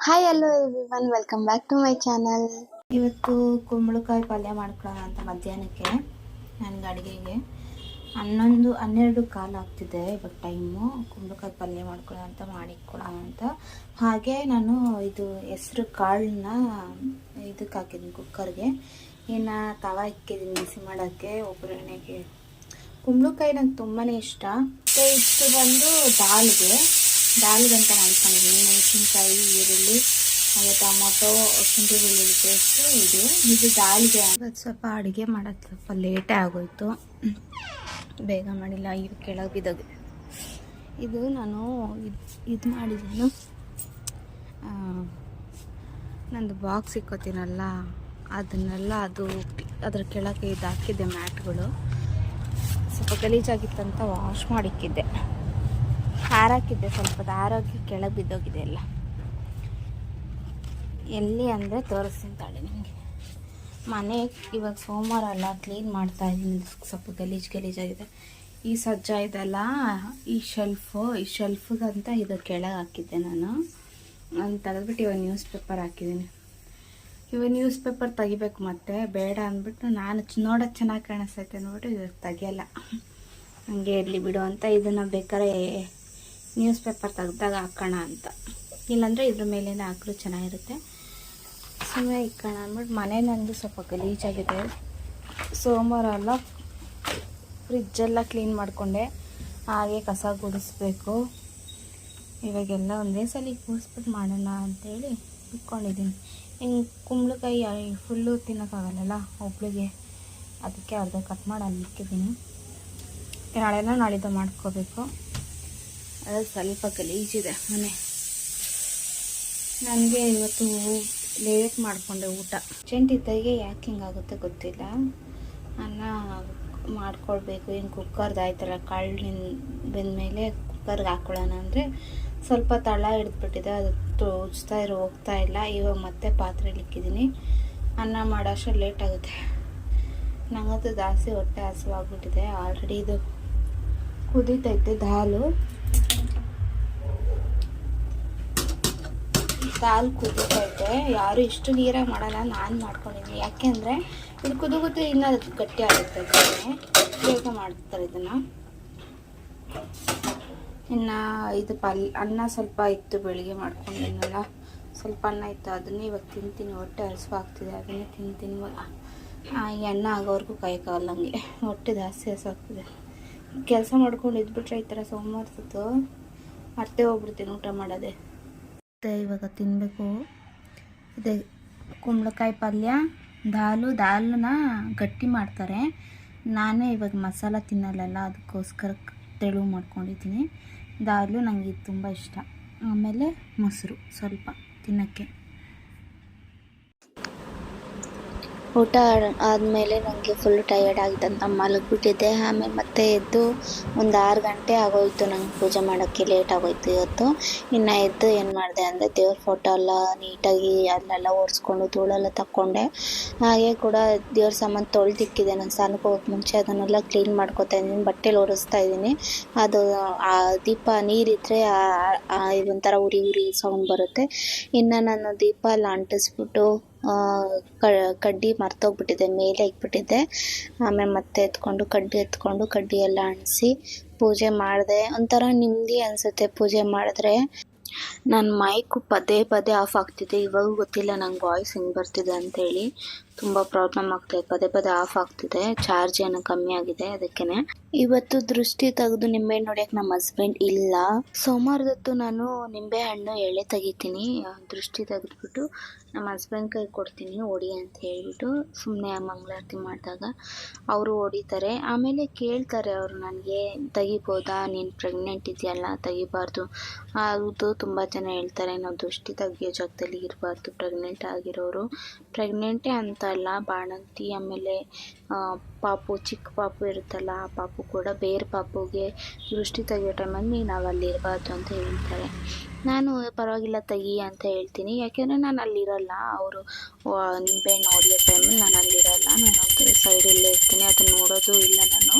Hi hello everyone welcome back to my channel ಇವತ್ತು ಕುಂಬಳಕಾಯಿ ಪಲ್ಯ ಮಾಡ್ಕೊಳ್ಳೋಣ ಅಂತ ಮಧ್ಯಾಹ್ನಕ್ಕೆ ನನಗೆ ಅಡುಗೆಗೆ ಹನ್ನೊಂದು, ಹನ್ನೆರಡು ಕಾಲು ಆಗ್ತಿದೆ ಇವಾಗ ಟೈಮು ಕುಂಬಳಕಾಯಿ ಪಲ್ಯ ಮಾಡ್ಕೊಳ್ಳೋಣ ಅಂತ ಮಾಡಿಕೊಳ್ಳೋಣ ಅಂತ. ಹಾಗೆ ನಾನು ಇದು ಹೆಸ್ರು ಕಾಳನ್ನ ಇದಕ್ಕೆ ಹಾಕಿದ್ದೀನಿ ಕುಕ್ಕರ್ಗೆ. ಇನ್ನು ತವ ಇಕ್ಕಿದ್ದೀನಿ ಬಿಸಿ ಮಾಡೋಕ್ಕೆ, ಒಗ್ಗರಣೆಗೆ. ಕುಂಬಳಕಾಯಿ ನಂಗೆ ತುಂಬಾ ಇಷ್ಟ. ಇಷ್ಟು ಬಂದು ದಾಲ್ಗೆ. ದಾಲ್ಗೆ ಅಂತ ಮಾಡ್ಕೊಂಡಿದ್ದೀನಿ. ಮೆಣಸಿನ್ಕಾಯಿ, ಈರುಳ್ಳಿ, ಹಾಗೆ ಟೊಮೊಟೊ, ಶುಂಠಿ ಬೆಳ್ಳುಳ್ಳಿ ಪೇಸ್ಟು ಇದು. ಇದು ದಾಲ್ಗೆ ಅದು ಸ್ವಲ್ಪ ಅಡುಗೆ ಮಾಡೋದು ಸ್ವಲ್ಪ ಲೇಟೇ ಆಗೋಯ್ತು. ಬೇಗ ಮಾಡಿಲ್ಲ, ಈಗ ಕೆಳಗೆ ಇದು ನಾನು ಇದು ಇದು ಮಾಡಿದ್ದೀನಿ ನಂದು ಬಾಕ್ಸ್ ಇಕ್ಕೋತೀನಲ್ಲ ಅದನ್ನೆಲ್ಲ ಅದು ಅದ್ರ ಕೆಳಗೆ ಇದು ಹಾಕಿದ್ದೆ ಮ್ಯಾಟ್ಗಳು. ಸ್ವಲ್ಪ ಗಲೀಜಾಗಿತ್ತಂತ ವಾಶ್ ಮಾಡಿಕ್ಕಿದ್ದೆ. ಹಾರಾಕಿದ್ದೆ ಸ್ವಲ್ಪ ಆರೋಗ್ಯ ಕೆಳಗೆ ಬಿದ್ದೋಗಿದೆ ಎಲ್ಲ. ಎಲ್ಲಿ ಅಂದರೆ ತೋರಿಸ್ತೀನಿ ತಾಳೆ ನಿಮಗೆ. ಮನೆ ಇವಾಗ ಸೋಮವಾರ ಅಲ್ಲ ಕ್ಲೀನ್ ಮಾಡ್ತಾ ಇದ್ದೀನಿ. ಸ್ವಲ್ಪ ಗಲೀಜು ಗಲೀಜಾಗಿದೆ ಈ ಸಜ್ಜ ಇದೆಲ್ಲ, ಈ ಶೆಲ್ಫು ಈ ಶೆಲ್ಫಿಗಂತ ಇದು ಕೆಳಗೆ ಹಾಕಿದ್ದೆ ನಾನು. ನಾನು ತೆಗೆದ್ಬಿಟ್ಟು ಇವಾಗ ನ್ಯೂಸ್ ಪೇಪರ್ ಹಾಕಿದ್ದೀನಿ. ಇವಾಗ ನ್ಯೂಸ್ ಪೇಪರ್ ತೆಗಿಬೇಕು ಮತ್ತೆ, ಬೇಡ ಅಂದ್ಬಿಟ್ಟು ನಾನು ನೋಡೋಕ್ಕೆ ಚೆನ್ನಾಗಿ ಕಾಣಿಸ್ತೈತೆ ಅಂದ್ಬಿಟ್ಟು ಇವಾಗ ತೆಗಿಯಲ್ಲ. ಹಂಗೆ ಇರಲಿ ಬಿಡು ಅಂತ ಇದನ್ನು ಬೇಕಾದ್ರೆ ನ್ಯೂಸ್ ಪೇಪರ್ ತೆಗ್ದಾಗ ಹಾಕೋಣ ಅಂತ. ಇಲ್ಲಾಂದರೆ ಇದ್ರ ಮೇಲೇನೆ ಹಾಕಿದ್ರು ಚೆನ್ನಾಗಿರುತ್ತೆ. ಸುಮ್ಮನೆ ಇಕ್ಕೋಣ ಅಂದ್ಬಿಟ್ಟು ಮನೆ ನಂದು ಸ್ವಲ್ಪ ಗಲೀಜಾಗಿದೆ ಸೋಮವಾರ ಎಲ್ಲ ಫ್ರಿಜ್ಜೆಲ್ಲ ಕ್ಲೀನ್ ಮಾಡಿಕೊಂಡೆ. ಹಾಗೆ ಕಸ ಗುಡಿಸ್ಬೇಕು. ಇವಾಗೆಲ್ಲ ಒಂದೇ ಸಲ ಕೂಡಿಸ್ಬಿಟ್ಟು ಮಾಡೋಣ ಅಂತೇಳಿ ಇಟ್ಕೊಂಡಿದ್ದೀನಿ. ಹಿಂಗೆ ಕುಂಬಳಕಾಯಿ ಫುಲ್ಲು ತಿನ್ನೋಕ್ಕಾಗಲ್ಲಲ್ಲ ಒಬ್ಳಿಗೆ. ಅದಕ್ಕೆ ಅರ್ಧ ಕಟ್ ಮಾಡಿ ಅಲ್ಲಿ ಇಕ್ಕಿದ್ದೀನಿ ನಾಳೆನ ನಾಳಿದ್ದು ಮಾಡ್ಕೋಬೇಕು. ಅದು ಸ್ವಲ್ಪ ಗಲೀಜಿದೆ ಮನೆ. ನನಗೆ ಇವತ್ತು ಲೇಟ್ ಮಾಡಿಕೊಂಡೆ ಊಟ. ಇದ್ದಾಗೆ ಯಾಕೆ ಹಿಂಗಾಗುತ್ತೆ ಗೊತ್ತಿಲ್ಲ. ಅನ್ನ ಮಾಡ್ಕೊಳ್ಬೇಕು. ಹಿಂಗೆ ಕುಕ್ಕರ್ದು ಆಯ್ತಲ್ಲ ಕಾಳಿನ ಬೆಂದಮೇಲೆ ಕುಕ್ಕರ್ಗೆ ಹಾಕೊಳ್ಳೋಣ ಅಂದರೆ ಸ್ವಲ್ಪ ತಳ ಹಿಡಿದ್ಬಿಟ್ಟಿದೆ. ಅದು ತೋಚ್ತಾ ಇರೋ, ಹೋಗ್ತಾ ಇಲ್ಲ. ಇವಾಗ ಮತ್ತೆ ಪಾತ್ರೆಲಿ ಇಕ್ಕಿದ್ದೀನಿ ಅನ್ನ ಮಾಡೋಷ್ಟು ಲೇಟ್ ಆಗುತ್ತೆ. ನನಗಂತೂ ಜಾಸ್ತಿ ಹೊಟ್ಟೆ ಹಸಿವಾಗ್ಬಿಟ್ಟಿದೆ. ಆಲ್ರೆಡಿ ಇದು ಕುದೀತೈತೆ ದಾಲು. ದಾಲ್ ಕುದೀತೈತೆ ಯಾರು ಇಷ್ಟು ನೀರಾಗಿ ಮಾಡಲ್ಲ, ನಾನು ಮಾಡ್ಕೊಂಡಿದ್ದೀನಿ. ಯಾಕೆಂದರೆ ಇದು ಕುದುಗುತ್ತೆ ಕುದು ಇನ್ನೂ ಅದು ಗಟ್ಟಿ ಆಗುತ್ತೆ. ಬೇಗ ಮಾಡ್ತಾರೆ ಇದನ್ನು. ಇನ್ನು ಇದು ಪಲ್, ಅನ್ನ ಸ್ವಲ್ಪ ಇತ್ತು, ಬೆಳಿಗ್ಗೆ ಮಾಡ್ಕೊಂಡಿದ್ದೀನಲ್ಲ ಸ್ವಲ್ಪ ಅನ್ನ ಇತ್ತು, ಅದನ್ನೇ ಇವಾಗ ತಿಂತೀನಿ. ಹೊಟ್ಟೆ ಹಸಿವಾಗ್ತಿದೆ ಅದನ್ನೇ ತಿಂತೀನಿ. ಈ ಅನ್ನ ಆಗೋವರೆಗೂ ಕೈ ಹಂಗೆ ಹೊಟ್ಟೆ ಜಾಸ್ತಿ ಹಸಿವಾಗ್ತಿದೆ ಕೆಲಸ ಮಾಡ್ಕೊಂಡು ಇದ್ಬಿಟ್ರೆ ಈ ಥರ ಸೋಮವಾರದ್ದು ಮತ್ತೆ ಹೋಗ್ಬಿಡ್ತೀನಿ ಊಟ ಮಾಡೋದೇ. ಮತ್ತೆ ಇವಾಗ ತಿನ್ನಬೇಕು ಇದೆ ಕುಂಬಳಕಾಯಿ ಪಲ್ಯ, ದಾಲು ದಾಲನ್ನ ಗಟ್ಟಿ ಮಾಡ್ತಾರೆ. ನಾನೇ ಇವಾಗ ಮಸಾಲ ತಿನ್ನಲ್ಲಲ್ಲ, ಅದಕ್ಕೋಸ್ಕರ ತೆಳು ಮಾಡ್ಕೊಂಡಿದ್ದೀನಿ. ದಾಲು ನನಗೆ ತುಂಬ ಇಷ್ಟ. ಆಮೇಲೆ ಮೊಸರು ಸ್ವಲ್ಪ ತಿನ್ನೋಕ್ಕೆ. ಊಟ ಆದಮೇಲೆ ನನಗೆ ಫುಲ್ ಟಯರ್ಡ್ ಆಗಿತ್ತು ಅಂತ ಮಲಗಿಬಿಟ್ಟಿದ್ದೆ ಆಮೇಲೆ ಮತ್ತೆ ಎದ್ದು ಒಂದು ಆರು ಗಂಟೆ ಆಗೋಯ್ತು ನಂಗೆ ಪೂಜೆ ಮಾಡೋಕ್ಕೆ ಲೇಟ್ ಆಗೋಯ್ತು ಇವತ್ತು. ಇನ್ನು ಎದ್ದು ಏನು ಮಾಡಿದೆ ಅಂದರೆ ದೇವ್ರ ಫೋಟೋ ಎಲ್ಲ ನೀಟಾಗಿ ಅಲ್ಲೆಲ್ಲ ಒರೆಸ್ಕೊಂಡು ಧೂಳೆಲ್ಲ ತಕ್ಕೊಂಡೆ. ಹಾಗೆ ಕೂಡ ದೇವ್ರ ಸಾಮಾನು ತೊಳೆದಿಕ್ಕಿದೆ ನಾನು ಸ್ನಾನಕ್ಕೆ ಹೋಗೋಕೆ ಮುಂಚೆ ಅದನ್ನೆಲ್ಲ ಕ್ಲೀನ್ ಮಾಡ್ಕೊತಾ ಇದ್ದೀನಿ. ಬಟ್ಟೆಲಿ ಒರೆಸ್ತಾ ಇದ್ದೀನಿ. ಅದು ಆ ದೀಪ ನೀರಿದ್ದರೆ ಇದೊಂಥರ ಉರಿ ಉರಿ ಸೌಂಡ್ ಬರುತ್ತೆ. ಇನ್ನು ನಾನು ದೀಪ ಎಲ್ಲ ಅಂಟಿಸ್ಬಿಟ್ಟು ಕಡ್ಡಿ ಮರ್ತೋಗ್ಬಿಟ್ಟಿದೆ, ಮೇಲೆ ಇಕ್ಬಿಟ್ಟಿದ್ದೆ ಆಮೇಲೆ ಮತ್ತೆ ಎತ್ಕೊಂಡು, ಕಡ್ಡಿ ಎತ್ಕೊಂಡು ಕಡ್ಡಿ ಎಲ್ಲ ಅಣಿಸಿ ಪೂಜೆ ಮಾಡಿದೆ. ಒಂಥರ ನೆಮ್ಮದಿ ಅನಿಸುತ್ತೆ ಪೂಜೆ ಮಾಡಿದ್ರೆ. ನನ್ನ ಮೈಕು ಪದೇ ಪದೇ ಆಫ್ ಆಗ್ತಿದೆ. ಇವಾಗ ಗೊತ್ತಿಲ್ಲ ನಂಗೆ ವಾಯ್ಸ್ ಹೆಂಗೆ ಬರ್ತಿದೆ ಅಂತೇಳಿ. ತುಂಬ ಪ್ರಾಬ್ಲಮ್ ಆಗ್ತಿದೆ ಪದೇ ಪದೇ ಆಫ್ ಆಗ್ತಿದೆ. ಚಾರ್ಜ್ ಏನು ಕಮ್ಮಿ ಆಗಿದೆ ಅದಕ್ಕೇನೆ. ಇವತ್ತು ದೃಷ್ಟಿ ತೆಗೆದು ನಿಂಬೆ ಹೊಡ್ಯಕ್ಕೆ ನಮ್ಮ ಹಸ್ಬೆಂಡ್ ಇಲ್ಲ. ಸೋಮವಾರದತ್ತು ನಾನು ನಿಂಬೆ ಹಣ್ಣು ಎಳೆ ತೆಗಿತೀನಿ. ದೃಷ್ಟಿ ತೆಗೆದ್ಬಿಟ್ಟು ನಮ್ಮ ಹಸ್ಬೆಂಡ್ ಕೈ ಕೊಡ್ತೀನಿ ಹೊಡಿ ಅಂತ ಹೇಳ್ಬಿಟ್ಟು ಸುಮ್ಮನೆ ಮಂಗಳಾರತಿ ಮಾಡಿದಾಗ ಅವರು ಹೊಡಿತಾರೆ ಆಮೇಲೆ ಕೇಳ್ತಾರೆ ಅವರು ನನಗೆ, ತೆಗಿಬೋದಾ? ನೀನು ಪ್ರೆಗ್ನೆಂಟ್ ಇದೆಯಲ್ಲ, ತೆಗಿಬಾರ್ದು. ಅದು ತುಂಬ ಜನ ಹೇಳ್ತಾರೆ, ನಾವು ದೃಷ್ಟಿ ತೆಗಿಯೋ ಜಾಗದಲ್ಲಿ ಇರಬಾರ್ದು. ಪ್ರೆಗ್ನೆಂಟ್ ಆಗಿರೋರು ಪ್ರೆಗ್ನೆಂಟೇ ಅಂತ ಅಲ್ಲ ಬಾಣಂತಿ ಆಮೇಲೆ ಪಾಪು, ಚಿಕ್ಕ ಪಾಪು ಇರುತ್ತಲ್ಲ, ಆ ಪಾಪು ಕೂಡ ಬೇರೆ ಪಾಪುಗೆ ದೃಷ್ಟಿ ತೆಗಿಯೋ ಟೈಮಲ್ಲಿ ನಾವು ಅಲ್ಲಿ ಇರಬಾರ್ದು ಅಂತ ಹೇಳ್ತಾರೆ. ನಾನು ಪರವಾಗಿಲ್ಲ ತೆಗಿ ಅಂತ ಹೇಳ್ತೀನಿ. ಯಾಕೆಂದರೆ ನಾನು ಅಲ್ಲಿರಲ್ಲ. ಅವರು ನಿಂಬೆಹಣ್ಣು ಹೊಡಿಯೋ ಟೈಮಲ್ಲಿ ನಾನು ಅಲ್ಲಿರಲ್ಲ. ನಾನು ಸೈಡಲ್ಲೇ ಇರ್ತೀನಿ. ಅದನ್ನು ನೋಡೋದು ಇಲ್ಲ ನಾನು.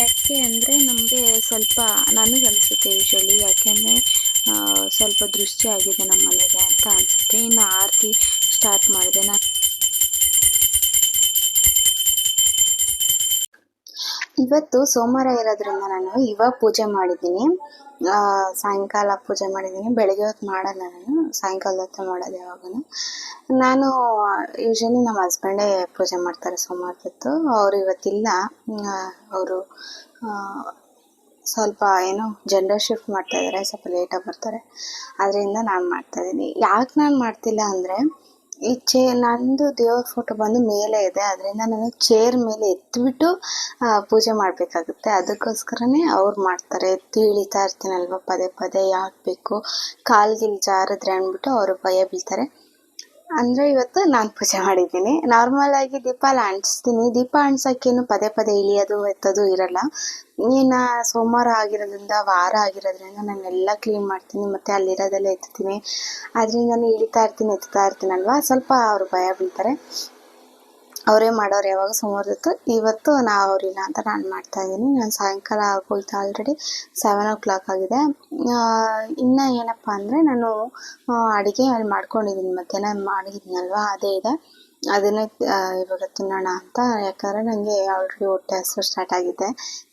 ಯಾಕೆ ಅಂದರೆ ನಮಗೆ ಸ್ವಲ್ಪ, ನನಗೆ ಅನಿಸುತ್ತೆ ಯೂಶ್ವಲಿ ಯಾಕೆಂದರೆ ಸ್ವಲ್ಪ ದೃಷ್ಟಿ ಆಗಿದೆ ನಮ್ಮ ಮನೆಗೆ ಅಂತ ಅನಿಸುತ್ತೆ. ಇನ್ನು ಆರತಿ ಸ್ಟಾರ್ಟ್ ಮಾಡಿದೆ. ನಾನು ಇವತ್ತು ಸೋಮವಾರ ಇರೋದ್ರಿಂದ ನಾನು ಇವಾಗ ಪೂಜೆ ಮಾಡಿದ್ದೀನಿ. ಸಾಯಂಕಾಲ ಪೂಜೆ ಮಾಡಿದ್ದೀನಿ. ಬೆಳಗ್ಗೆ ಹೊತ್ತು ಮಾಡಲ್ಲ ನಾನು. ಸಾಯಂಕಾಲದ ಹೊತ್ತು ಮಾಡೋದು ಯಾವಾಗೂ ನಾನು ಯೂಶಲಿ ನಮ್ಮ ಹಸ್ಬೆಂಡೇ ಪೂಜೆ ಮಾಡ್ತಾರೆ ಸೋಮವಾರದತ್ತು. ಅವರು ಇವತ್ತಿಲ್ಲ. ಅವರು ಸ್ವಲ್ಪ ಏನು ಜೆಂಡರ್ ಶಿಫ್ಟ್ ಮಾಡ್ತಾ ಇದ್ದಾರೆ ಸ್ವಲ್ಪ ಲೇಟಾಗಿ ಬರ್ತಾರೆ. ಅದರಿಂದ ನಾನು ಮಾಡ್ತಾ ಇದ್ದೀನಿ. ಯಾಕೆ ನಾನು ಮಾಡ್ತಿಲ್ಲ ಅಂದರೆ ಈ ಚೇ, ನಂದು ದೇವ್ರ ಫೋಟೋ ಬಂದು ಮೇಲೆ ಇದೆ. ಅದರಿಂದ ನಾನು ಚೇರ್ ಮೇಲೆ ಎತ್ತ್ಬಿಟ್ಟು ಪೂಜೆ ಮಾಡಬೇಕಾಗುತ್ತೆ. ಅದಕ್ಕೋಸ್ಕರನೇ ಅವ್ರು ಮಾಡ್ತಾರೆ. ಎತ್ತಿ ಇಳಿತಾ ಇರ್ತೀನಲ್ವ, ಪದೇ ಪದೇ ಯಾಕೆ ಬೇಕು? ಕಾಲ್ಗಿಲ್ ಜಾರಿದ್ರೆ ಅಂದ್ಬಿಟ್ಟು ಅವರು ಭಯ ಬೀಳ್ತಾರೆ. ಅಂದರೆ ಇವತ್ತು ನಾನು ಪೂಜೆ ಮಾಡಿದ್ದೀನಿ. ನಾರ್ಮಲ್ ಆಗಿ ದೀಪ ಎಲ್ಲ ಅಂಟಿಸ್ತೀನಿ ದೀಪ ಅಂಟ್ಸೋಕ್ಕೇನು ಪದೇ ಪದೇ ಇಳಿಯೋದು, ಎತ್ತೋದು ಇರಲ್ಲ. ಏನು ಸೋಮವಾರ ಆಗಿರೋದ್ರಿಂದ, ವಾರ ಆಗಿರೋದ್ರಿಂದ ನಾನೆಲ್ಲ ಕ್ಲೀನ್ ಮಾಡ್ತೀನಿ. ಮತ್ತು ಅಲ್ಲಿರೋದೆಲ್ಲ ಎತ್ತೀನಿ. ಅದರಿಂದ ನಾನು ಇಳಿತಾ ಇರ್ತೀನಿ, ಎತ್ತಾ ಇರ್ತೀನಲ್ವ? ಸ್ವಲ್ಪ ಅವರು ಭಯ ಬೀಳ್ತಾರೆ. ಅವರೇ ಮಾಡೋರು ಯಾವಾಗ ಸೋಮವಾರದತ್ತು ಇವತ್ತು ನಾ ಅವರಿಲ್ಲ ಅಂತ ನಾನು ಮಾಡ್ತಾ ಇದ್ದೀನಿ ನಾನು ಸಾಯಂಕಾಲ ಆಗೋಯ್ತು ಆಲ್ರೆಡಿ ಸೆವೆನ್ ಓ ಕ್ಲಾಕ್ ಆಗಿದೆ ಇನ್ನು ಏನಪ್ಪ ಅಂದರೆ ನಾನು ಅಡುಗೆ ಅಲ್ಲಿ ಮಾಡ್ಕೊಂಡಿದ್ದೀನಿ ಮಧ್ಯಾಹ್ನ ಮಾಡಿದ್ನಲ್ವ, ಅದೇ ಇದೆ. ಅದನ್ನೇ ಇವಾಗ ತಿನ್ನೋಣ ಅಂತ. ಯಾಕಂದರೆ ನನಗೆ ಆಲ್ರೆಡಿ ಹೊಟ್ಟೆ ಹಸಿವು ಸ್ಟಾರ್ಟ್ ಆಗಿದೆ.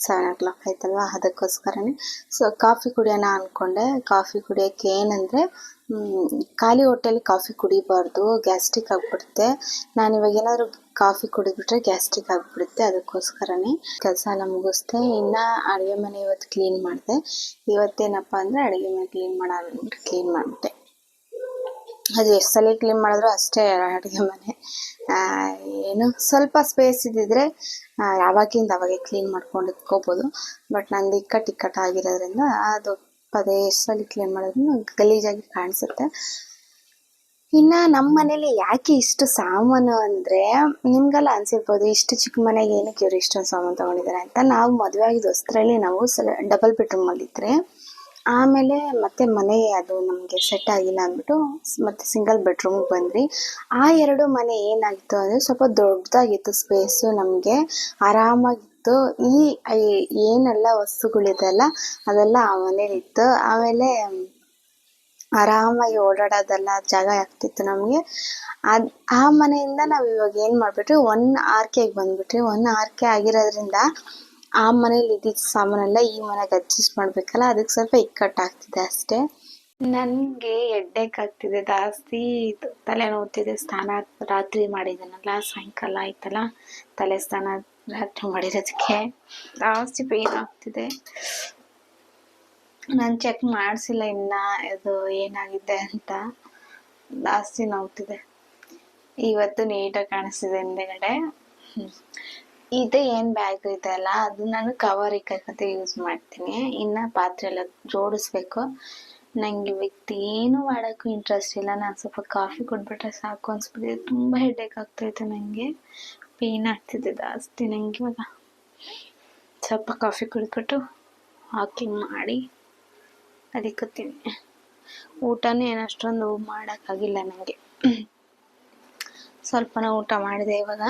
ಸೆವೆನ್ ಓ ಕ್ಲಾಕ್ ಆಯ್ತಲ್ವ, ಅದಕ್ಕೋಸ್ಕರನೇ. ಸೊ ಕಾಫಿ ಕುಡಿಯೋಣ ಅಂದ್ಕೊಂಡೆ ಕಾಫಿ ಕುಡಿಯೋಕ್ಕೆ ಏನಂದರೆ ಖಾಲಿ ಹೊಟ್ಟೆಲಿ ಕಾಫಿ ಕುಡಿಬಾರ್ದು. ಗ್ಯಾಸ್ಟ್ರಿಕ್ ಆಗಿಬಿಡುತ್ತೆ. ನಾನು ಇವಾಗ ಏನಾದರೂ ಕಾಫಿ ಕುಡಿದ್ಬಿಟ್ರೆ ಗ್ಯಾಸ್ಟ್ರಿಕ್ ಆಗಿಬಿಡುತ್ತೆ, ಅದಕ್ಕೋಸ್ಕರನೇ ಕೆಲಸ ಎಲ್ಲ ಮುಗಿಸ್ದೆ. ಇನ್ನು ಅಡುಗೆ ಮನೆ ಇವತ್ತು ಕ್ಲೀನ್ ಮಾಡಿದೆ. ಇವತ್ತೇನಪ್ಪ ಅಂದರೆ ಅಡುಗೆ ಮನೆ ಕ್ಲೀನ್ ಮಾಡಿ ಕ್ಲೀನ್ ಮಾಡಿಬಿಟ್ಟೆ ಅದು ಎಷ್ಟು ಸಲ ಕ್ಲೀನ್ ಮಾಡಿದ್ರು ಅಷ್ಟೇ ಅಡುಗೆ ಮನೆ. ಏನು ಸ್ವಲ್ಪ ಸ್ಪೇಸ್ ಇದ್ದಿದ್ರೆ ಯಾವಾಗಿಂದ ಅವಾಗೆ ಕ್ಲೀನ್ ಮಾಡ್ಕೊಂಡು ಇಟ್ಕೋಬೋದು ಬಟ್ ನಂದು ಇಕ್ಕಟ್ಟು ಆಗಿರೋದ್ರಿಂದ ಅದು ಪದೇ ಎಷ್ಟು ಸಲ ಕ್ಲೀನ್ ಮಾಡಿದ್ರು ಗಲೀಜಾಗಿ ಕಾಣಿಸುತ್ತೆ. ಇನ್ನು ನಮ್ಮ ಮನೇಲಿ ಯಾಕೆ ಇಷ್ಟು ಸಾಮಾನು ಅಂದರೆ ನಿಮ್ಗೆಲ್ಲ ಅನ್ಸಿರ್ಬೋದು ಇಷ್ಟು ಚಿಕ್ಕ ಮನೆಗೆ ಏನಕ್ಕೆ ಇವ್ರು ಇಷ್ಟೊಂದು ಸಾಮಾನು ತಗೊಂಡಿದ್ದಾರೆ ಅಂತ. ನಾವು ಮದುವೆ ಆಗಿದ್ದು ಹೊಸ್ತ್ರಲ್ಲಿ ನಾವು ಸಲ ಡಬಲ್ ಬೆಡ್ರೂಮಲ್ಲಿದ್ದರೆ ಆಮೇಲೆ ಮತ್ತೆ ಮನೆ ಅದು ನಮಗೆ ಸೆಟ್ ಆಗಿಲ್ಲ ಅಂದ್ಬಿಟ್ಟು ಸ್- ಮತ್ತೆ ಸಿಂಗಲ್ ಬೆಡ್ರೂಮ್ಗೆ ಬಂದ್ವಿ. ಆ ಎರಡು ಮನೆ ಏನಾಗಿತ್ತು ಅಂದರೆ ಸ್ವಲ್ಪ ದೊಡ್ಡದಾಗಿತ್ತು ಸ್ಪೇಸು ನಮಗೆ. ಆರಾಮಾಗಿತ್ತು. ಈ, ಈ- ಏನೆಲ್ಲ ವಸ್ತುಗಳಿದೆಲ್ಲ ಅದೆಲ್ಲ ಆ ಮನೇಲಿತ್ತು. ಆಮೇಲೆ ಆರಾಮಾಗಿ ಓಡಾಡೋದೆಲ್ಲ ಜಾಗ ಆಗ್ತಿತ್ತು ನಮಗೆ. ಅದ್, ಆ ಮನೆಯಿಂದ ನಾವು ಇವಾಗ ಏನು ಮಾಡಿಬಿಟ್ರಿ ಒನ್ ಆರ್ ಕೆಗೆ ಬಂದ್ಬಿಟ್ರಿ ಒನ್ ಆರ್ ಕೆ ಆಗಿರೋದ್ರಿಂದ ಆ ಮನೇಲಿ ಇದ್ದಿದ್ದ ಸಾಮಾನೆಲ್ಲ ಈ ಮನೆಗೆ ಅಡ್ಜಸ್ಟ್ ಮಾಡಬೇಕಲ್ಲ ಅದಕ್ಕೆ ಸ್ವಲ್ಪ ಇಕ್ಕಟ್ಟಾಗ್ತಿದೆ ಅಷ್ಟೇ. ನನಗೆ ಎಡ್ಡೆಕ್ ಆಗ್ತಿದೆ ಜಾಸ್ತಿ ತಲೆ ನೋಡ್ತಿದ್ದೆ ಸ್ನಾನ ರಾತ್ರಿ ಮಾಡಿದ್ದಾನಲ್ಲ ಸಾಯಂಕಾಲ ಆಯ್ತಲ್ಲ, ತಲೆ ಸ್ನಾನ ರಾತ್ರಿ ಮಾಡಿರೋದಕ್ಕೆ ಜಾಸ್ತಿ ಪೇನ್ ಆಗ್ತಿದೆ. ನಾನು ಚೆಕ್ ಮಾಡಿಸಿಲ್ಲ ಇನ್ನ ಅದು ಏನಾಗಿದೆ ಅಂತ. ಜಾಸ್ತಿ ನೋವ್ತಿದೆ. ಇವತ್ತು ನೀಟಾಗಿ ಕಾಣಿಸ್ತಿದೆ ಹಿಂದೆಗಡೆ. ಇದೆ ಏನು ಬ್ಯಾಗ್ ಇದೆ ಅಲ್ಲ, ಅದು ನಾನು ಕವರ್ ಇಕ್ಕಕ್ಕಂತ ಯೂಸ್ ಮಾಡ್ತೀನಿ. ಇನ್ನು ಪಾತ್ರೆ ಎಲ್ಲ ಜೋಡಿಸ್ಬೇಕು. ನನಗೆ ಇವತ್ತು ಏನು ಮಾಡೋಕ್ಕೂ ಇಂಟ್ರೆಸ್ಟ್ ಇಲ್ಲ. ನಾನು ಸ್ವಲ್ಪ ಕಾಫಿ ಕೊಟ್ಬಿಟ್ರೆ ಸಾಕು ಅನ್ಸ್ಬಿಟ್ಟಿದೆ. ತುಂಬ ಹೆಡ್ಡೇಕ್ ನನಗೆ ಪೇನ್ ಆಗ್ತಿದೆ ಜಾಸ್ತಿ ನನಗೆ ಇವಾಗ. ಸ್ವಲ್ಪ ಕಾಫಿ ಕುಡಿದ್ಬಿಟ್ಟು ವಾಕಿಂಗ್ ಮಾಡಿ. ಅದಕ್ಕತ್ತೀನಿ. ಊಟನೂ ಏನು ಅಷ್ಟೊಂದು ಮಾಡೋಕ್ಕಾಗಿಲ್ಲ ನನಗೆ ಸ್ವಲ್ಪನ ಊಟ ಮಾಡಿದೆ ಇವಾಗ.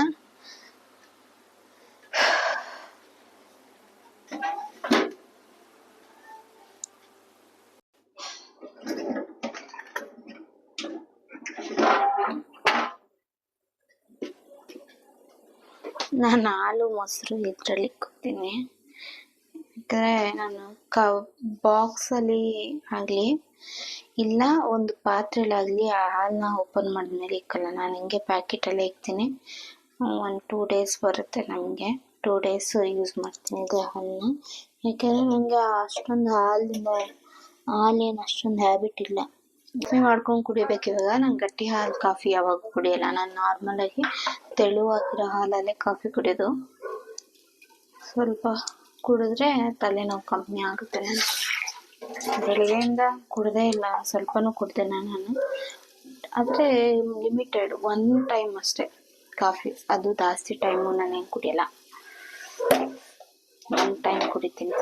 ನಾನು ಹಾಲು ಮೊಸರು ಇದರಲ್ಲಿ ಕೊಡ್ತೀನಿ ಯಾಕಂದರೆ ನಾನು ಕ ಬಾಕ್ಸಲ್ಲಿ ಆಗಲಿ, ಇಲ್ಲ ಒಂದು ಪಾತ್ರೆಲಾಗಲಿ ಆ ಹಾಲನ್ನ ಓಪನ್ ಮಾಡಿದ್ಮೇಲೆ ಇಕ್ಕಲ್ಲ ನಾನು ಹಿಂಗೆ ಪ್ಯಾಕೆಟಲ್ಲೇ ಇಕ್ತೀನಿ. ಒಂದು ಟೂ ಡೇಸ್ ಬರುತ್ತೆ ನಮಗೆ. ಟೂ ಡೇಸ್ ಯೂಸ್ ಮಾಡ್ತೀನಿ ಇದೇ ಹಾಲನ್ನ. ಯಾಕೆಂದರೆ ನನಗೆ ಅಷ್ಟೊಂದು ಹಾಲಿಂದ, ಹಾಲೇನು ಅಷ್ಟೊಂದು ಹ್ಯಾಬಿಟ್ ಇಲ್ಲ. ಕಾಫಿ ಮಾಡ್ಕೊಂಡು ಕುಡಿಬೇಕು ಇವಾಗ. ನಾನು ಗಟ್ಟಿ ಹಾಲು ಕಾಫಿ ಯಾವಾಗ ಕುಡಿಯಲ್ಲ. ನಾನು ನಾರ್ಮಲಾಗಿ ತೆಳುವಾಗಿರೋ ಹಾಲಲ್ಲೇ ಕಾಫಿ ಕುಡಿಯೋದು. ಸ್ವಲ್ಪ ಕುಡಿದ್ರೆ ತಲೆನೋವು ಕಮ್ಮಿ ಆಗುತ್ತೆ. ಬೆಳಗ್ಗೆಯಿಂದ ಕುಡ್ದೇ ಇಲ್ಲ, ಸ್ವಲ್ಪನೂ ಕುಡ್ದೆ ನಾನು. ಆದರೆ ಲಿಮಿಟೆಡ್ ಒನ್ ಟೈಮ್ ಅಷ್ಟೇ ಕಾಫಿ. ಅದು ಜಾಸ್ತಿ ಟೈಮು ನಾನೇನು ಕುಡಿಯಲ್ಲ. ಒನ್ ಟೈಮ್ ಕುಡಿತೀನಿ.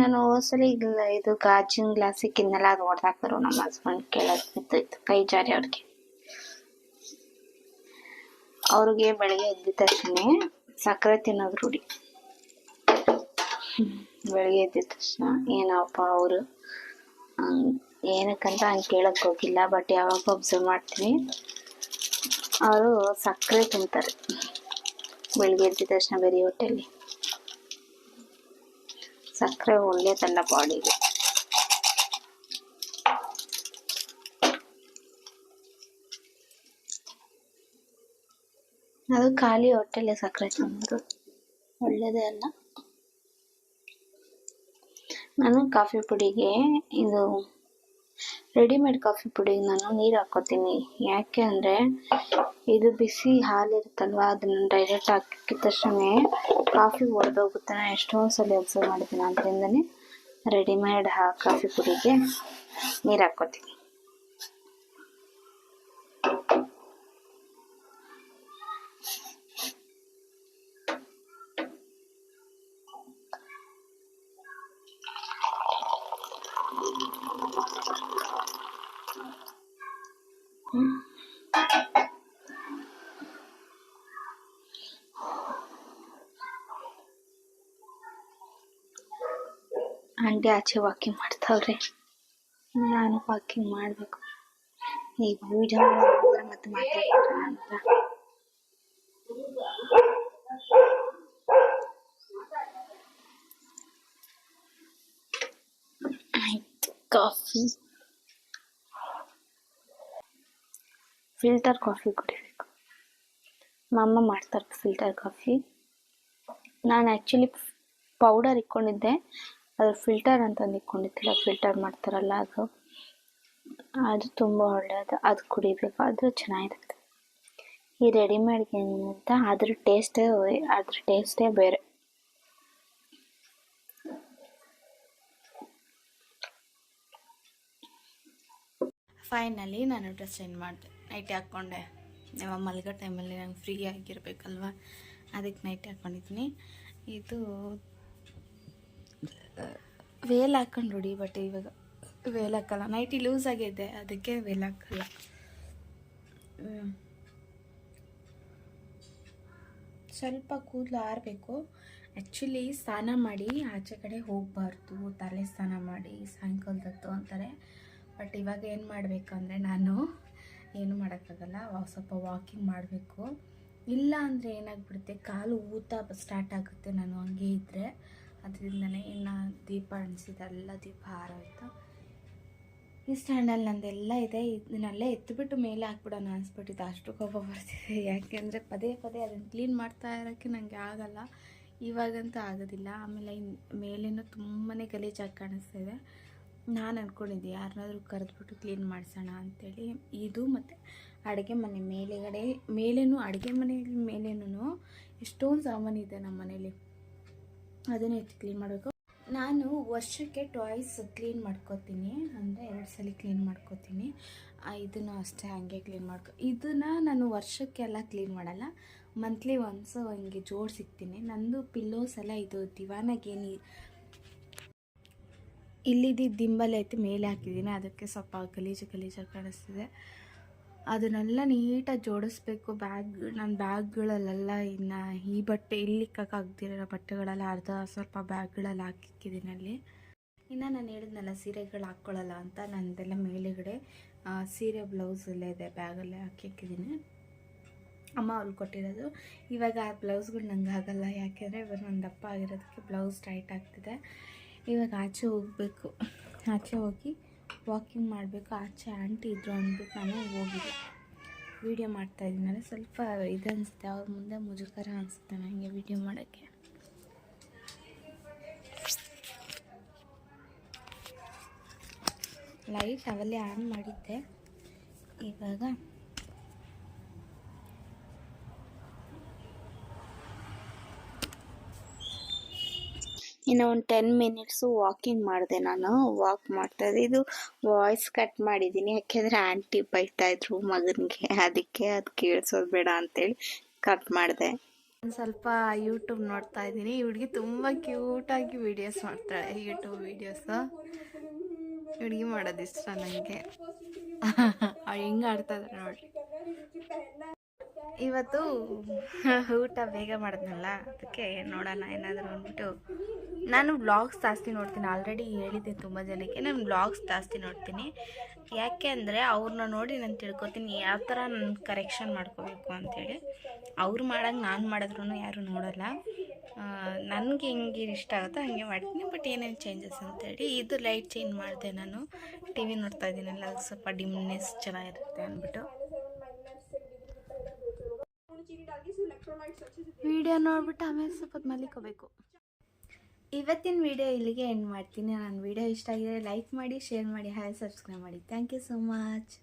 ನಾನು ಇಲ್ಲ, ಇದು ಗಾಜಿನ ಗ್ಲಾಸ್ ಕಿನ್ನೆಲ್ಲ ಅದು ಹೊಡೆದಾಕ್ತಾರೆ ನಮ್ಮ ಹಸ್ಬೆಂಡ್ ಬಿದ್ದೋಯ್ತು ಕೈ ಜಾರಿ ಅವ್ರಿಗೆ. ಅವ್ರಿಗೆ ಬೆಳಗ್ಗೆ ಎದ್ದ ತಕ್ಷಣ ಸಕ್ಕರೆ ತಿನ್ನೋದು ರೂಢಿ. ಬೆಳಿಗ್ಗೆ ಬೆಳಗ್ಗೆ ಎದ್ದ ತಕ್ಷಣ ಏನಪ್ಪ ಅವರು? ಏನಕ್ಕಂತ ಹಂಗೆ ಕೇಳಕ್ ಹೋಗಿಲ್ಲ ಬಟ್ ಯಾವಾಗ ಅಬ್ಸರ್ವ್ ಮಾಡ್ತೀನಿ. ಅವರು ಸಕ್ಕರೆ ತಿಂತಾರೆ. ಬೆಳಿಗ್ಗೆ ಎದ್ದ ತಕ್ಷಣ ಬೇರೆ ಹೊಟ್ಟೆಲಿ. ಸಕ್ಕರೆ ಒಳ್ಳೆಯದಲ್ಲ ಬಾಡಿಗೆ ಅದು ಖಾಲಿ ಹೊಟ್ಟೆಲೆ ಸಕ್ಕರೆ ತಿನ್ನೋದು ಒಳ್ಳೆಯದೇ ಅಲ್ಲ. ನಾನು ಕಾಫಿ ಪುಡಿಗೆ ಇದು ರೆಡಿಮೇಡ್ ಕಾಫಿ ಪುಡಿಗೆ ನಾನು ನೀರು ಹಾಕೋತೀನಿ. ಯಾಕೆ ಅಂದರೆ ಇದು ಬಿಸಿ ಹಾಲು ಅದನ್ನ ಡೈರೆಕ್ಟ್ ಹಾಕಿದ ತಕ್ಷಣ ಕಾಫಿ ಒಡೆದೋಗುತ್ತೆ. ನಾನು ಎಷ್ಟೊಂದು ಸಲ ಅಬ್ಸರ್ವ್ ಮಾಡಿದ್ದೀನಿ. ಅದರಿಂದನೇ ರೆಡಿಮೇಡ್ ಹಾ ಕಾಫಿ ಪುಡಿಗೆ ನೀರು ಹಾಕೋತೀನಿ ಆಂಟಿ ಆಚೆ ವಾಕಿಂಗ್ ಮಾಡ್ತಾವ್ರೆ. ನಾನು ವಾಕಿಂಗ್ ಮಾಡಬೇಕು. ಈಗ ವಿಡಿಯೋ ಮಾಡಿದ್ರೆ ಮತ್ತೆ ಮಾತಾಡ್ತಾರೆ ಅಂತ. ಆಯ್ತು ಕಾಫಿ ಫಿಲ್ಟರ್ ಕಾಫಿ ಕುಡಿಬೇಕು. ಮಮ್ಮ ಮಾಡ್ತಾರೆ ಫಿಲ್ಟರ್ ಕಾಫಿ ನಾನು ಆ್ಯಕ್ಚುಲಿ ಪೌಡರ್ ಇಟ್ಕೊಂಡಿದ್ದೆ. ಅದು ಫಿಲ್ಟರ್ ಅಂತಂದು ಇಟ್ಕೊಂಡಿದ್ದಿಲ್ಲ ಫಿಲ್ಟರ್ ಮಾಡ್ತಾರಲ್ಲ ಅದು. ಅದು ತುಂಬ ಒಳ್ಳೆಯದು ಅದು ಕುಡಿಬೇಕು, ಅದು ಚೆನ್ನಾಗಿರುತ್ತೆ. ಈ ರೆಡಿಮೇಡ್ಗಿಂತ ಅದ್ರ ಟೇಸ್ಟೇ ಅದ್ರ ಟೇಸ್ಟೇ ಬೇರೆ. ಫೈನಲಿ ನಾನು ಡ್ರೆಸ್ ಚೇಂಜ್ ಮಾಡಿದೆ. ನೈಟಿ ಹಾಕ್ಕೊಂಡೆ. ನಮ್ಮ ಮಲ್ಗೋ ಟೈಮಲ್ಲಿ ನಂಗೆ ಫ್ರೀ ಆಗಿರ್ಬೇಕಲ್ವ? ಅದಕ್ಕೆ ನೈಟಿ ಹಾಕ್ಕೊಂಡಿದ್ದೀನಿ ಇದು ವೇಲ್ ಹಾಕೊಂಡು ಹೊಡಿ ಬಟ್ ಇವಾಗ ವೇಲ್ ಹಾಕಲ್ಲ. ನೈಟಿ ಲೂಸ್ ಆಗಿದೆ ಅದಕ್ಕೆ ವೇಲ್ ಹಾಕಲ್ಲ. ಸ್ವಲ್ಪ ಕೂದಲು ಆರಬೇಕು. ಆ್ಯಕ್ಚುಲಿ ಸ್ನಾನ ಮಾಡಿ ಆಚೆ ಕಡೆ ಹೋಗಬಾರ್ದು. ತಲೆ ಸ್ನಾನ ಮಾಡಿ ಸಾಯಂಕಾಲದತ್ತು ಅಂತಾರೆ. ಬಟ್ ಇವಾಗ ಏನು ಮಾಡಬೇಕಂದ್ರೆ ನಾನು ಏನು ಮಾಡೋಕ್ಕಾಗಲ್ಲ. ಸ್ವಲ್ಪ ವಾಕಿಂಗ್ ಮಾಡಬೇಕು. ಇಲ್ಲ ಅಂದರೆ ಏನಾಗ್ಬಿಡುತ್ತೆ, ಕಾಲು ಊತ ಸ್ಟಾರ್ಟ್ ಆಗುತ್ತೆ. ನಾನು ಹಂಗೆ ಇದ್ದರೆ ಅದರಿಂದನೇ ಇನ್ನು ದೀಪ ಅಣಿಸಿದೆಲ್ಲ ದೀಪ ಹಾರೋಯ್ತು. ಈ ಸ್ಟ್ಯಾಂಡಲ್ಲಿ ನಂದೆಲ್ಲ ಇದೆ. ಇದನ್ನೆಲ್ಲ ಎತ್ತಿಬಿಟ್ಟು ಮೇಲೆ ಹಾಕ್ಬಿಡೋಣ ಅನ್ಸ್ಬಿಟ್ಟಿದೆ. ಅಷ್ಟು ಕೋಪ ಬರ್ತಿದೆ. ಯಾಕೆಂದರೆ ಪದೇ ಪದೇ ಅದನ್ನು ಕ್ಲೀನ್ ಮಾಡ್ತಾ ಇರೋಕ್ಕೆ ನನಗೆ ಆಗಲ್ಲ. ಇವಾಗಂತೂ ಆಗೋದಿಲ್ಲ. ಆಮೇಲೆ ಮೇಲೇನು ತುಂಬಾ ಗಲೀಜಾಗಿ ಕಾಣಿಸ್ತಿದೆ ನಾನು ಅಂದ್ಕೊಂಡಿದ್ದೆ ಯಾರನ್ನಾದ್ರೂ ಕರೆದ್ಬಿಟ್ಟು ಕ್ಲೀನ್ ಮಾಡಿಸೋಣ ಅಂಥೇಳಿ ಇದು ಮತ್ತು ಅಡುಗೆ ಮನೆ ಮೇಲೆಗಡೆ, ಮೇಲೇನು ಅಡುಗೆ ಮನೆ ಮೇಲೇನೂ ಎಷ್ಟೊಂದು ಸಾಮಾನಿದೆ ನಮ್ಮ ಮನೇಲಿ ಅದನ್ನು ಎತ್ತಿ ಕ್ಲೀನ್ ಮಾಡಬೇಕು. ನಾನು ವರ್ಷಕ್ಕೆ ಟಾಯ್ಸ್ ಕ್ಲೀನ್ ಮಾಡ್ಕೋತೀನಿ. ಅಂದರೆ ಎರಡು ಸಲ ಕ್ಲೀನ್ ಮಾಡ್ಕೋತೀನಿ. ಇದನ್ನು ಅಷ್ಟೇ ಹಾಗೆ ಕ್ಲೀನ್ ಮಾಡ್ಕೊ, ಇದನ್ನು ನಾನು ವರ್ಷಕ್ಕೆಲ್ಲ ಕ್ಲೀನ್ ಮಾಡಲ್ಲ. ಮಂತ್ಲಿ ಒನ್ಸ್ ಹಿಂಗೆ ಜೋಡಿಸಿಕ್ತೀನಿ ನಂದು ಪಿಲ್ಲೋಸ್ ಎಲ್ಲ ಇದು ದಿವಾನಾಗೇನು ಇಲ್ಲಿದ್ದು ದಿಂಬಲ್ ಐತಿ, ಮೇಲೆ ಹಾಕಿದ್ದೀನಿ. ಅದಕ್ಕೆ ಸ್ವಲ್ಪ ಗಲೀಜು ಗಲೀಜಾಗಿ ಕಾಣಿಸ್ತಿದೆ. ಅದನ್ನೆಲ್ಲ ನೀಟಾಗಿ ಜೋಡಿಸ್ಬೇಕು. ಬ್ಯಾಗ್ ನನ್ನ ಬ್ಯಾಗ್ಗಳಲ್ಲೆಲ್ಲ ಇನ್ನು ಈ ಬಟ್ಟೆ ಇಲ್ಲಿ ಇಕ್ಕಾಗ್ದಿರೋ ಬಟ್ಟೆಗಳೆಲ್ಲ ಅರ್ಧ ಸ್ವಲ್ಪ ಬ್ಯಾಗ್ಗಳಲ್ಲಿ ಹಾಕಿಕ್ಕಿದ್ದೀನಿ ಅಲ್ಲಿ. ಇನ್ನು ನಾನು ಹೇಳಿದ್ನಲ್ಲ, ಸೀರೆಗಳು ಹಾಕ್ಕೊಳ್ಳಲ್ಲ ಅಂತ ನನ್ನದೆಲ್ಲ ಮೇಲುಗಡೆ ಸೀರೆ ಬ್ಲೌಸಲ್ಲೇ ಇದೆ, ಬ್ಯಾಗಲ್ಲೇ ಹಾಕಿಕ್ಕಿದ್ದೀನಿ ಅಮ್ಮ ಅವ್ರಿಗೆ ಕೊಟ್ಟಿರೋದು. ಇವಾಗ ಆ ಬ್ಲೌಸ್ಗಳು ನಂಗೆ ಆಗಲ್ಲ. ಯಾಕೆಂದರೆ ಇವಾಗ ನನ್ನ ದಪ್ಪ ಆಗಿರೋದಕ್ಕೆ ಬ್ಲೌಸ್ ಟೈಟ್ ಆಗ್ತಿದೆ. ಇವಾಗ ಆಚೆ ಹೋಗಬೇಕು. ಆಚೆ ಹೋಗಿ ವಾಕಿಂಗ್ ಮಾಡಬೇಕು, ಆಚೆ ಆಂಟಿ ಇದ್ರು ಅಂದ್ಬಿಟ್ಟು ನಾನು ಹೋಗಿದ್ದೆ. ವೀಡಿಯೋ ಮಾಡ್ತಾ ಇದ್ದೀನಲ್ಲ ಸ್ವಲ್ಪ ಇದು ಅನಿಸುತ್ತೆ, ಅವ್ರ ಮುಂದೆ ಮುಜುಗರ ಅನಿಸುತ್ತೆ ನನಗೆ ವೀಡಿಯೋ ಮಾಡೋಕ್ಕೆ. ಲೈಟ್ ಅವಲ್ಲೇ ಆನ್ ಮಾಡಿದ್ದೆ. ಇವಾಗ ಇನ್ನು ಒಂದು ಟೆನ್ ಮಿನಿಟ್ಸು ವಾಕಿಂಗ್ ಮಾಡಿದೆ ನಾನು ವಾಕ್ ಮಾಡ್ತಾ ಇದ್ದೆ. ಇದು ವಾಯ್ಸ್ ಕಟ್ ಮಾಡಿದ್ದೀನಿ. ಯಾಕೆಂದರೆ ಆಂಟಿ ಬೈತಾ ಇದ್ರು ಮಗನಿಗೆ. ಅದಕ್ಕೆ ಅದು ಕೇಳಿಸೋದು ಬೇಡ ಅಂತೇಳಿ ಕಟ್ ಮಾಡಿದೆ. ಒಂದು ಸ್ವಲ್ಪ ಯೂಟ್ಯೂಬ್ ನೋಡ್ತಾ ಇದ್ದೀನಿ. ಈ ಹುಡುಗಿ ತುಂಬ ಕ್ಯೂಟಾಗಿ ವೀಡಿಯೋಸ್ ಮಾಡ್ತಾಳೆ. ಯೂಟ್ಯೂಬ್ ವೀಡಿಯೋಸು ಹುಡುಗಿ ಮಾಡೋದು ಇಷ್ಟ ನನಗೆ ಹೆಂಗೆ ಆಡ್ತಾ ಇದ್ದಾರೆ ನೋಡಿ ಇವತ್ತು ಊಟ ಬೇಗ ಮಾಡಿದ್ನಲ್ಲ, ಅದಕ್ಕೆ ನೋಡೋಣ ಏನಾದರೂ ಅಂದ್ಬಿಟ್ಟು. ನಾನು ಬ್ಲಾಗ್ಸ್ ಜಾಸ್ತಿ ನೋಡ್ತೀನಿ ಆಲ್ರೆಡಿ ಹೇಳಿದ್ದೆ ತುಂಬ ಜನಕ್ಕೆ, ನಾನು ಬ್ಲಾಗ್ಸ್ ಜಾಸ್ತಿ ನೋಡ್ತೀನಿ. ಯಾಕೆ ಅಂದರೆ ಅವ್ರನ್ನ ನೋಡಿ ನಾನು ತಿಳ್ಕೊತೀನಿ, ಯಾವ ಥರ ನಾನು ಕರೆಕ್ಷನ್ ಮಾಡ್ಕೋಬೇಕು ಅಂಥೇಳಿ ಅವ್ರು ಮಾಡೋಂಗೆ ನಾನು ಮಾಡಿದ್ರೂ ಯಾರೂ ನೋಡೋಲ್ಲ. ನನಗೆ ಹೆಂಗೆ ಇಷ್ಟ ಆಗುತ್ತೋ ಹಾಗೆ ಮಾಡ್ತೀನಿ, ಬಟ್ ಏನೇನು ಚೇಂಜಸ್ ಅಂತೇಳಿ. ಇದು ಲೈಟ್ ಚೇಂಜ್ ಮಾಡಿದೆ ನಾನು. ಟಿ ವಿ ನೋಡ್ತಾ ಇದ್ದೀನಲ್ಲ ಸ್ವಲ್ಪ ಡಿಮ್ನೆಸ್ ಚೆನ್ನಾಗಿರುತ್ತೆ ಅಂದ್ಬಿಟ್ಟು. ವಿಡಿಯೋ ನೋಡ್ಬಿಟ್ಟು ಆಮೇಲೆ ಸ್ವಲ್ಪ ಮಲಿಕೋಬೇಕು. ಇವತ್ತಿನ ವಿಡಿಯೋ ಇಲ್ಲಿಗೆ ಎಂಡ್ ಮಾಡ್ತೀನಿ. ನನ್ನ ವಿಡಿಯೋ ಇಷ್ಟ ಆಗಿದೆ ಲೈಕ್ ಮಾಡಿ ಶೇರ್ ಮಾಡಿ ಹಾಯ್ ಸಬ್ಸ್ಕ್ರೈಬ್ ಮಾಡಿ. Thank you so much